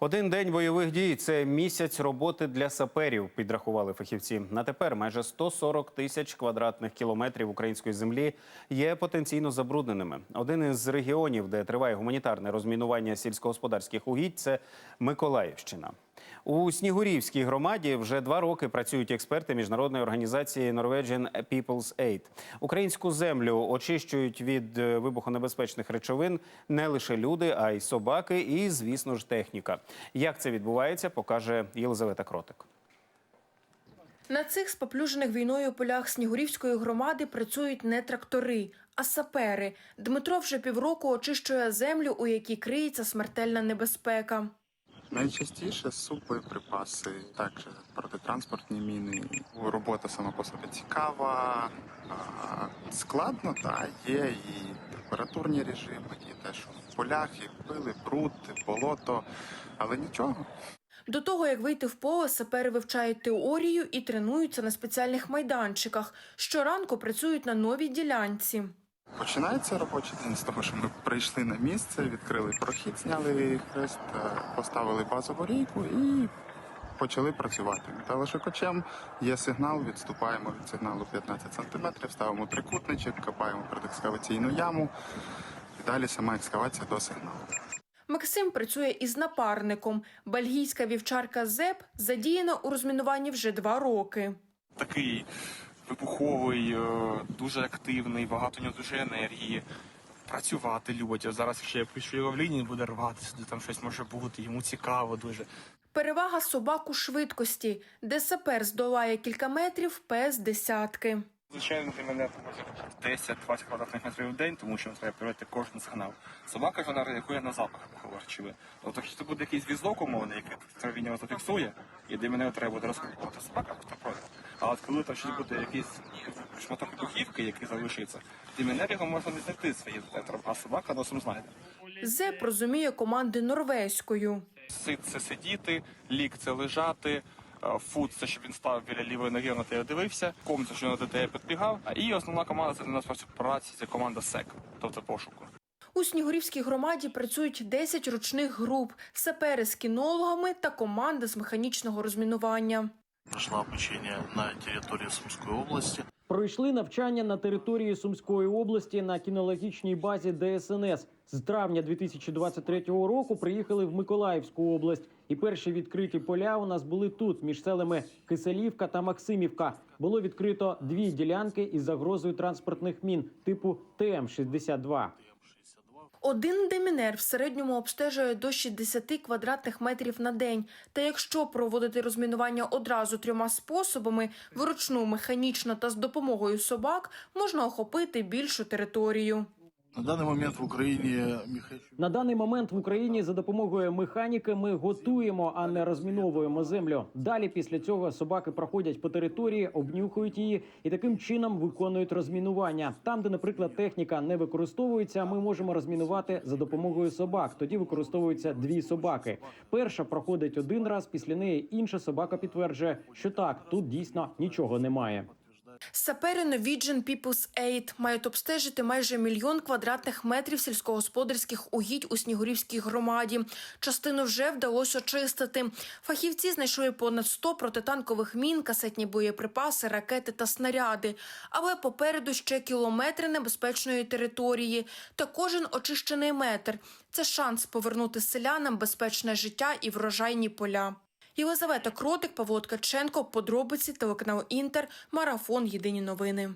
Один день бойових дій це місяць роботи для саперів, підрахували фахівці. На тепер майже 140 тисяч квадратних кілометрів української землі є потенційно забрудненими. Один із регіонів, де триває гуманітарне розмінування сільськогосподарських угідь, це Миколаївщина. У Снігурівській громаді вже два роки працюють експерти міжнародної організації Norwegian People's Aid. Українську землю очищують від е, вибухонебезпечних речовин не лише люди, а й собаки, і, звісно ж, техніка. Як це відбувається, покаже Єлизавета Кротик. На цих споплюжених війною полях Снігурівської громади працюють не трактори, а сапери. Дмитро вже півроку очищує землю, у якій криється смертельна небезпека. Найчастіше супи, припаси, також протитранспортні міни. Робота сама по собі цікава, складно, та є і температурні режими, і те, що в полях, і пили, бруд, болото, але нічого. До того, як вийти в поле, сапери вивчають теорію і тренуються на спеціальних майданчиках. Щоранку працюють на новій ділянці. Починається робочий день з того, що ми прийшли на місце, відкрили прохід, зняли хрест, е, поставили базову рейку і почали працювати. Металошукачем є сигнал, відступаємо від сигналу 15 см, ставимо трикутничок, копаємо предекскаваційну яму і далі сама екскавація до сигналу. Максим працює із напарником. Бельгійська вівчарка Зеп задіяна у розмінуванні вже два роки. такий вибуховий, е, дуже активний, багато у нього дуже енергії. Працювати любить. От Зараз ще пишу його в лінії, буде рватися, де там щось може бути. Йому цікаво дуже. Перевага собак у швидкості, де сапер здолає кілька метрів, пес десятки. Звичайно, для мене може 10-20 квадратних метрів в день, тому що треба перевірити кожен сигнал. Собака ж вона реагує на запах харчовий. Тобто, якщо це буде якийсь візок умовний, який він його зафіксує, і де мене треба буде розкрутити собака. А от коли там щось буде якийсь шматок вибухівки, який залишиться, мене його можна не знайти своїм детектором, а собака носом знайде. Зеп розуміє команди норвезькою. Сид це сидіти, лік це лежати. е, Фут це щоб він став біля лівої ноги, на тебе дивився. Ком це що на тебе підбігав. І основна команда це на праці, це команда СЕК, тобто пошуку. У Снігурівській громаді працюють 10 ручних груп, сапери з кінологами та команда з механічного розмінування. Прошла обучение на территории Сумской области. Пройшли навчання на території Сумської області на кінологічній базі ДСНС. З травня 2023 року приїхали в Миколаївську область. І перші відкриті поля у нас були тут, між селами Киселівка та Максимівка. Було відкрито дві ділянки із загрозою транспортних мін типу ТМ-62. Один демінер в середньому обстежує до 60 квадратних метрів на день. Та якщо проводити розмінування одразу трьома способами вручну, механічно та з допомогою собак, можна охопити більшу територію. На данный момент в механизм На даний момент в Україні за допомогою механіки ми готуємо, а не розміновуємо землю. Далі після цього собаки проходять по території, обнюхують її і таким чином виконують розмінування. Там, де, наприклад, техніка не використовується, ми можемо розмінувати за допомогою собак. Тоді використовуються дві собаки. Перша проходить один раз, після неї інша собака підтверджує, що так, тут дійсно нічого немає. Сапери Norwegian People's Aid мають обстежити майже мільйон квадратних метрів сільськогосподарських угідь у Снігурівській громаді. Частину вже вдалося очистити. Фахівці знайшли понад 100 протитанкових мін, касетні боєприпаси, ракети та снаряди. Але попереду ще кілометри небезпечної території. Та кожен очищений метр це шанс повернути селянам безпечне життя і врожайні поля. Єлизавета Кротик, Павло Ткаченко, подробиці, телеканал Інтер, марафон. Єдині новини.